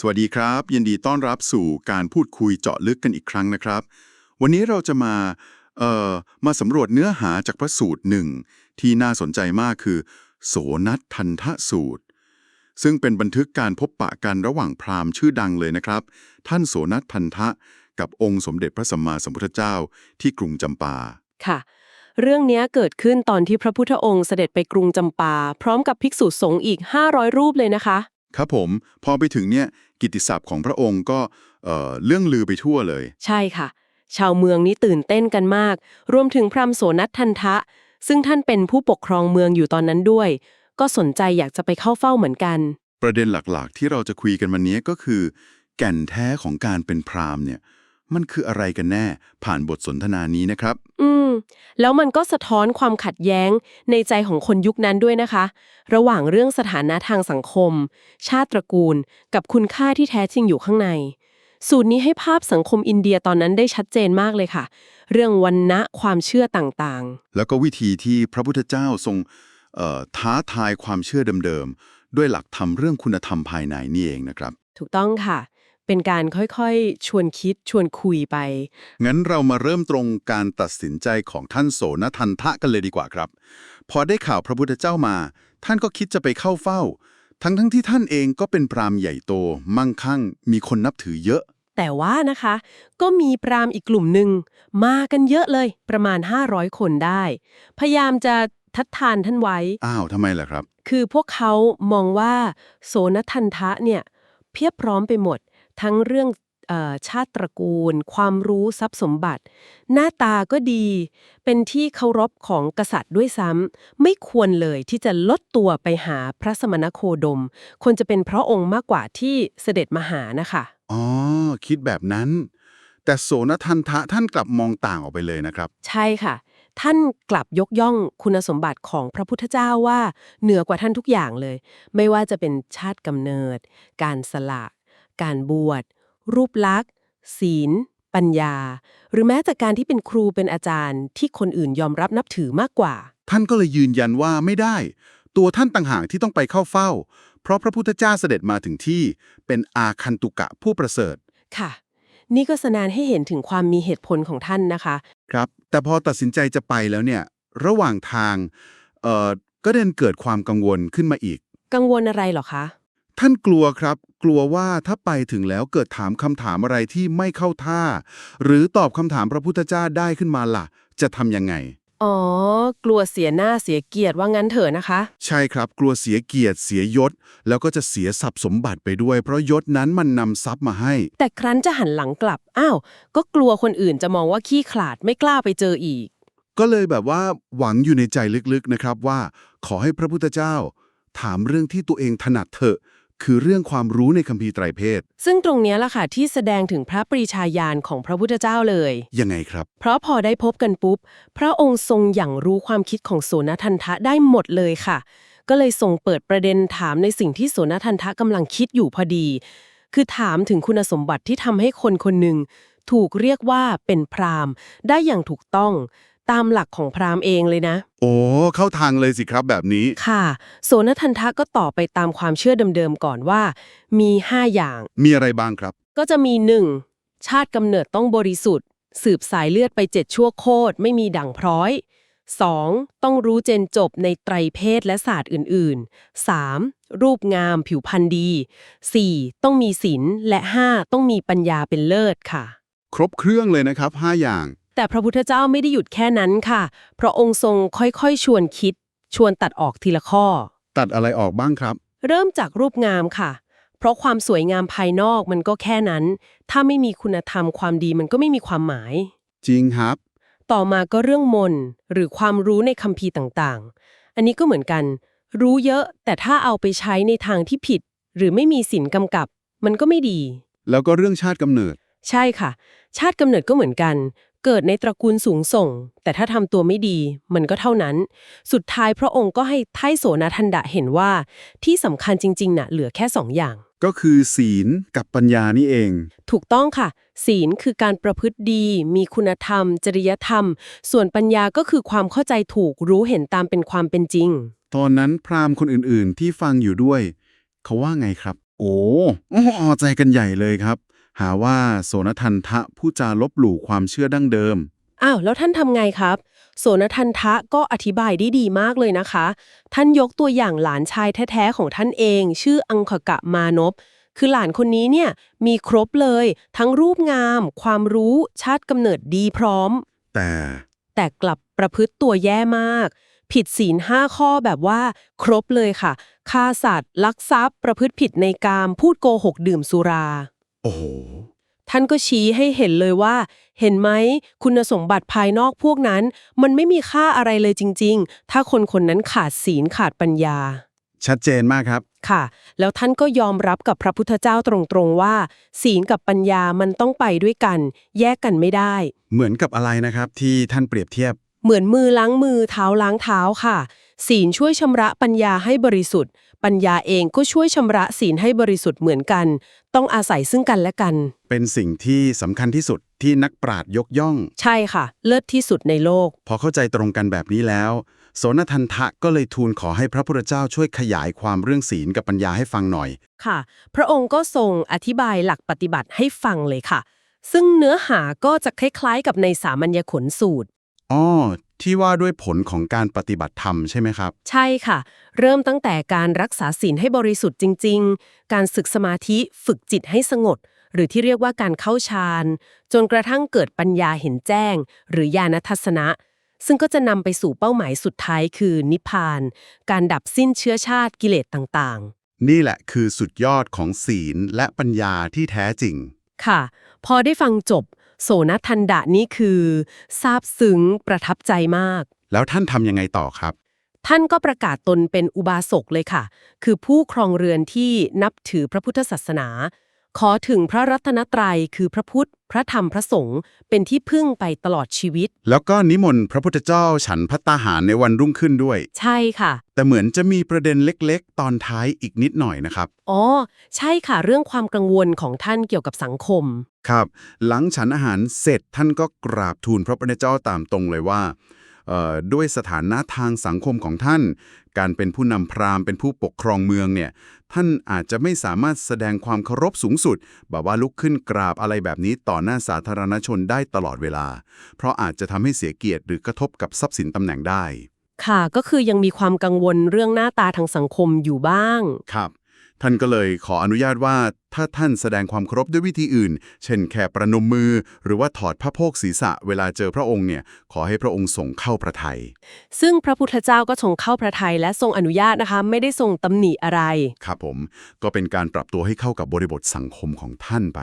สวัสดีครับ ยินดีต้อนรับสู่การพูดคุยเจาะลึกกันอีกครั้งนะครับ วันนี้เราจะมาเอ่อมาสำรวจเนื้อหาจากพระสูตรหนึ่งที่น่าสนใจมากคือ โสนัททันทสูตร ซึ่งเป็นบันทึกการพบปะกันระหว่างพราหมณ์ชื่อดังเลยนะครับ ท่านโสนัททันทะ กับองค์สมเด็จพระสัมมาสัมพุทธเจ้าที่กรุงจำปา ค่ะ เรื่องนี้เกิดขึ้นตอนที่พระพุทธองค์เสด็จไปกรุงจำปา พร้อมกับภิกษุสงฆ์อีก 500 รูปเลยนะคะ ครับผมพอไปถึงเนี่ยกิตติศัพท์ของพระองค์ก็เอ่อเรื่องลือไปทั่วเลย ใช่ค่ะ ชาวเมืองนี้ตื่นเต้นกันมาก รวมถึงพรามโสนัททันทะ ซึ่งท่านเป็นผู้ปกครองเมืองอยู่ตอนนั้นด้วย ก็สนใจอยากจะไปเข้าเฝ้าเหมือนกัน ประเด็นหลักๆ ที่เราจะคุยกันวันนี้ก็คือ แก่นแท้ของการเป็นพราหมณ์เนี่ยมันคืออะไรกันแน่ผ่านบทสนทนานี้นะครับ อืม แล้วมันก็สะท้อนความขัดแย้งในใจของคนยุคนั้นด้วยนะคะ ระหว่างเรื่องสถานะทางสังคม ชาติตระกูล กับคุณค่าที่แท้จริงอยู่ข้างใน สูตรนี้ให้ภาพสังคมอินเดียตอนนั้นได้ชัดเจนมากเลยค่ะ เรื่องวันณะความเชื่อต่างแล้วก็วิธีที่พระพุทธเจ้าทรงเอ่อท้าทายความเชื่อเดิมๆด้วยหลักธรรมเรื่องคุณธรรมภายในนี่เองนะครับๆถูกต้องค่ะ เป็นการค่อยๆ ชวนคิดชวนคุยไป งั้นเรามาเริ่มตรงการตัดสินใจของท่านโสนทันทะกันเลยดีกว่าครับ พอได้ข่าวพระพุทธเจ้ามา ท่านก็คิดจะไปเข้าเฝ้า ทั้งทั้งๆที่ท่านเองก็เป็นพราหมณ์ใหญ่โต มั่งคั่ง มีคนนับถือเยอะ แต่ว่านะคะ ก็มีปรามอีกกลุ่มหนึ่งมากันเยอะเลย ประมาณ 500 คนได้ พยายามจะทัดทานท่านไว้ อ้าวทำไมล่ะครับ คือพวกเขามองว่า โสนทันทะเนี่ยเพียบพร้อมไปหมด ทั้งเรื่องเออชาติตระกูล ความรู้ทรัพย์สมบัติ หน้าตาก็ดี เป็นที่เคารพของกษัตริย์ด้วยซ้ำ ไม่ควรเลยที่จะลดตัวไปหาพระสมณโคดม ควรจะเป็นพระองค์มากกว่าที่เสด็จมาหานะคะอ๋อ คิดแบบนั้น แต่โสนทันทะท่านกลับมองต่างออกไปเลยนะครับ ใช่ค่ะ ท่านกลับยกย่องคุณสมบัติของพระพุทธเจ้าว่าเหนือกว่าท่านทุกอย่างเลย ไม่ว่าจะเป็นชาติกำเนิด การสละ การบวช รูปลักษณ์ ศีล ปัญญา หรือแม้แต่การที่เป็นครูเป็นอาจารย์ที่คนอื่นยอมรับนับถือมากกว่า ท่านก็เลยยืนยันว่าไม่ได้ ตัวท่านต่างหากที่ต้องไปเข้าเฝ้า เพราะพระพุทธเจ้าเสด็จมาถึงที่เป็นอาคันตุกะผู้ประเสริฐ ค่ะ นี่ก็แสดงให้เห็นถึงความมีเหตุผลของท่านนะคะ ครับ แต่พอตัดสินใจจะไปแล้วเนี่ย ระหว่างทางเอ่อก็เดินเกิดความกังวลขึ้นมาอีก กังวลอะไรเหรอคะ ท่านกลัวครับ กลัวว่าถ้าไปถึงแล้วเกิดถามคำถามอะไรที่ไม่เข้าท่า หรือตอบคำถามพระพุทธเจ้าได้ขึ้นมาล่ะ จะทำยังไง อ๋อ กลัวเสียหน้าเสียเกียรติว่างั้นเถอะนะคะ ใช่ครับ กลัวเสียเกียรติเสียยศ แล้วก็จะเสียทรัพย์สมบัติไปด้วย เพราะยศนั้นมันนำทรัพย์มาให้ แต่ครั้นจะหันหลังกลับ อ้าว ก็กลัวคนอื่นจะมองว่าขี้ขลาดไม่กล้าไปเจออีก ก็เลยแบบว่าหวังอยู่ในใจลึกๆนะครับว่า ขอให้พระพุทธเจ้า ถามเรื่องที่ตัวเองถนัดเถอะ คือเรื่องความรู้ในคัมภีร์ไตรเพศ ซึ่งตรงเนี้ยล่ะค่ะที่แสดงถึงพระปรีชาญาณของพระพุทธเจ้าเลย ยังไงครับ เพราะพอได้พบกันปุ๊บ พระองค์ทรงอย่างรู้ความคิดของโสนทันทะได้หมดเลยค่ะ ก็เลยทรงเปิดประเด็นถามในสิ่งที่โสนทันทะกำลังคิดอยู่พอดี คือถามถึงคุณสมบัติที่ทำให้คนคนหนึ่งถูกเรียกว่าเป็นพราหมณ์ได้อย่างถูกต้อง ตามหลักของพราหมณ์เองเลยนะ โอ้ เข้าทางเลยสิครับแบบนี้ ค่ะ โสนทันทะก็ตอบไปตามความเชื่อเดิมๆก่อนว่า มี 5 อย่าง มีอะไรบ้างครับ ก็จะมี 1. ชาติกำเนิดต้องบริสุทธิ์ สืบสายเลือดไปเจ็ดชั่วโคตร ไม่มีด่างพร้อย 2. ต้องรู้เจนจบในไตรเพศและศาสตร์อื่นๆ 3. รูปงามผิวพรรณดี 4. ต้องมีศีลและ 5. ต้องมีปัญญาเป็นเลิศค่ะ ครบเครื่องเลยนะครับ 5 อย่าง แต่พระพุทธเจ้าไม่ได้หยุดแค่นั้นค่ะ พระองค์ทรงค่อยๆ ชวนคิด ชวนตัดออกทีละข้อ ตัดอะไรออกบ้างครับ เริ่มจากรูปงามค่ะ เพราะความสวยงามภายนอกมันก็แค่นั้น ถ้าไม่มีคุณธรรมความดีมันก็ไม่มีความหมาย จริงครับ ต่อมาก็เรื่องมนต์หรือความรู้ในคัมภีร์ต่างๆ อันนี้ก็เหมือนกัน รู้เยอะแต่ถ้าเอาไปใช้ในทางที่ผิด หรือไม่มีศีลกำกับ มันก็ไม่ดี แล้วก็เรื่องชาติกำเนิด ใช่ค่ะ ชาติกำเนิดก็เหมือนกัน เกิดในตระกูลสูงส่ง แต่ถ้าทำตัวไม่ดี มันก็เท่านั้น สุดท้ายพระองค์ก็ให้ไทโสนทันดะเห็นว่า ที่สำคัญจริงๆน่ะเหลือแค่สองอย่าง ก็คือศีลกับปัญญานี่เอง ถูกต้องค่ะ ศีลคือการประพฤติดี มีคุณธรรม จริยธรรม ส่วนปัญญาก็คือความเข้าใจถูกรู้เห็นตามเป็นความเป็นจริง ตอนนั้นพราหมณ์คนอื่นๆ ที่ฟังอยู่ด้วย เขาว่าไงครับ โอ้อ้อใจกันใหญ่เลยครับ หาว่าโสนทันทะผู้จาลบหลู่ความเชื่อดั้งเดิม อ้าวแล้วท่านทำไงครับ โสนทันทะก็อธิบายได้ดีมากเลยนะคะ ท่านยกตัวอย่างหลานชายแท้ๆของท่านเอง ชื่ออังคกะมานพคือหลานคนนี้เนี่ยมีครบเลย ทั้งรูปงาม ความรู้ชาติกำเนิดดีพร้อม แต่แต่กลับประพฤติตัวแย่มาก ผิดศีลห้าข้อแบบว่า ครบเลยค่ะฆ่าสัตว์ลักทรัพย์ ประพฤติผิดในกามพูดโกหกดื่มสุรา โอ้โห ท่านก็ชี้ให้เห็นเลยว่า เห็นไหมคุณสมบัติภายนอกพวกนั้น มันไม่มีค่าอะไรเลยจริง ๆ ถ้าคนคนนั้นขาดศีลขาดปัญญา ชัดเจนมากครับ ค่ะ แล้วท่านก็ยอมรับกับพระพุทธเจ้าตรงๆว่า ศีลกับปัญญามันต้องไปด้วยกัน แยกกันไม่ได้ เหมือนกับอะไรนะครับที่ท่านเปรียบเทียบ เหมือนมือล้างมือเท้าล้างเท้าค่ะ ศีลช่วยชำระปัญญาให้บริสุทธิ์ ปัญญาเองก็ช่วยชำระศีลให้บริสุทธิ์เหมือนกัน ต้องอาศัยซึ่งกันและกัน เป็นสิ่งที่สำคัญที่สุดที่นักปราชญ์ยกย่อง ใช่ค่ะ เลิศที่สุดในโลก พอเข้าใจตรงกันแบบนี้แล้ว โสนทันทะก็เลยทูลขอให้พระพุทธเจ้าช่วยขยายความเรื่องศีลกับปัญญาให้ฟังหน่อย ค่ะ พระองค์ก็ทรงอธิบายหลักปฏิบัติให้ฟังเลยค่ะ ซึ่งเนื้อหาก็จะคล้ายๆ กับในสามัญญขนสูตรอ้อ ที่ว่าด้วยผลของการปฏิบัติธรรมใช่ไหมครับ ใช่ค่ะ เริ่มตั้งแต่การรักษาศีลให้บริสุทธิ์จริง ๆ การศึกสมาธิฝึกจิตให้สงบหรือที่เรียกว่าการเข้าฌานจนกระทั่งเกิดปัญญาเห็นแจ้ง หรือญาณทัศนะ ซึ่งก็จะนำไปสู่เป้าหมายสุดท้ายคือนิพพาน การดับสิ้นเชื้อชาติกิเลสต่างๆ นี่แหละคือสุดยอดของศีลและปัญญาที่แท้จริง ค่ะ พอได้ฟังจบ โสนทันดะนี่คือซาบซึ้งประทับใจมาก แล้วท่านทำยังไงต่อครับ ท่านก็ประกาศตนเป็นอุบาสกเลยค่ะ คือผู้ครองเรือนที่นับถือพระพุทธศาสนา ขอถึงพระรัตนตรัยคือพระพุทธ พระธรรมพระสงฆ์เป็นที่พึ่งไปตลอดชีวิต แล้วก็นิมนต์พระพุทธเจ้าฉันพัตตาหารในวันรุ่งขึ้นด้วย ใช่ค่ะ แต่เหมือนจะมีประเด็นเล็กๆ ตอนท้ายอีกนิดหน่อยนะครับ อ๋อ ใช่ค่ะเรื่องความกังวลของท่านเกี่ยวกับสังคม ครับ หลังฉันอาหารเสร็จท่านก็กราบทูลพระพุทธเจ้าตามตรงเลยว่าเอ่อ ด้วยสถานะทางสังคมของท่าน การเป็นผู้นำพราหมณ์เป็นผู้ปกครองเมืองเนี่ย ท่านอาจจะไม่สามารถแสดงความเคารพสูงสุด แบบว่าลุกขึ้นกราบอะไรแบบนี้ต่อหน้าสาธารณชนได้ตลอดเวลา เพราะอาจจะทำให้เสียเกียรติหรือกระทบกับทรัพย์สินตำแหน่งได้ ค่ะ ก็คือยังมีความกังวลเรื่องหน้าตาทางสังคมอยู่บ้าง ครับ ท่านก็เลยขออนุญาตว่าถ้าท่านแสดงความเคารพด้วยวิธีอื่น เช่นแค่ประนมมือ หรือว่าถอดพระโพกศีรษะเวลาเจอพระองค์เนี่ย ขอให้พระองค์ส่งเข้าพระทัย ซึ่งพระพุทธเจ้าก็ทรงเข้าพระทัยและทรงอนุญาตนะคะ ไม่ได้ทรงตำหนิอะไร ครับผม ก็เป็นการปรับตัวให้เข้ากับบริบทสังคมของท่านไป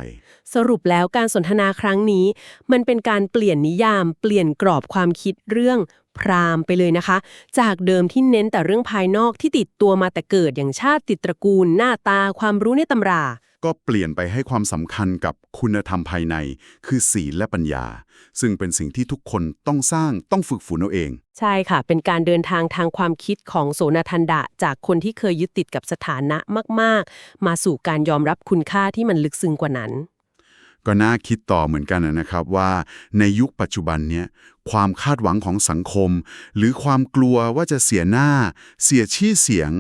สรุปแล้วการสนทนาครั้งนี้ มันเป็นการเปลี่ยนนิยาม เปลี่ยนกรอบความคิดเรื่อง พราหมณ์ไปเลยนะคะ จากเดิมที่เน้นแต่เรื่องภายนอกที่ติดตัวมาแต่เกิดอย่างชาติตระกูล หน้าตาความรู้ในตำรา ก็เปลี่ยนไปให้ความสำคัญกับคุณธรรมภายใน คือศีลและปัญญา ซึ่งเป็นสิ่งที่ทุกคนต้องสร้างต้องฝึกฝนเอาเอง ใช่ค่ะ เป็นการเดินทางทางความคิดของโสนทันดะ จากคนที่เคยยึดติดกับสถานะมาก ๆ มาสู่การยอมรับคุณค่าที่มันลึกซึ้งกว่านั้นก็น่าคิดต่อเหมือนกันนะครับว่าในยุคปัจจุบันเนี้ย ความคาดหวังของสังคม หรือความกลัวว่าจะเสียหน้า เสียชื่อเสียง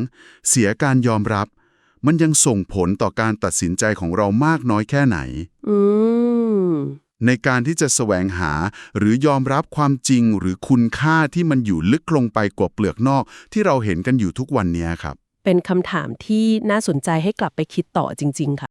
เสียการยอมรับ มันยังส่งผลต่อการตัดสินใจของเรามากน้อยแค่ไหนอืมในการที่จะแสวงหาหรือยอมรับความจริงหรือคุณค่าที่มันอยู่ลึกลงไปกว่าเปลือกนอก ที่เราเห็นกันอยู่ทุกวันเนี้ยครับ เป็นคำถามที่น่าสนใจให้กลับไปคิดต่อจริง ๆค่ะ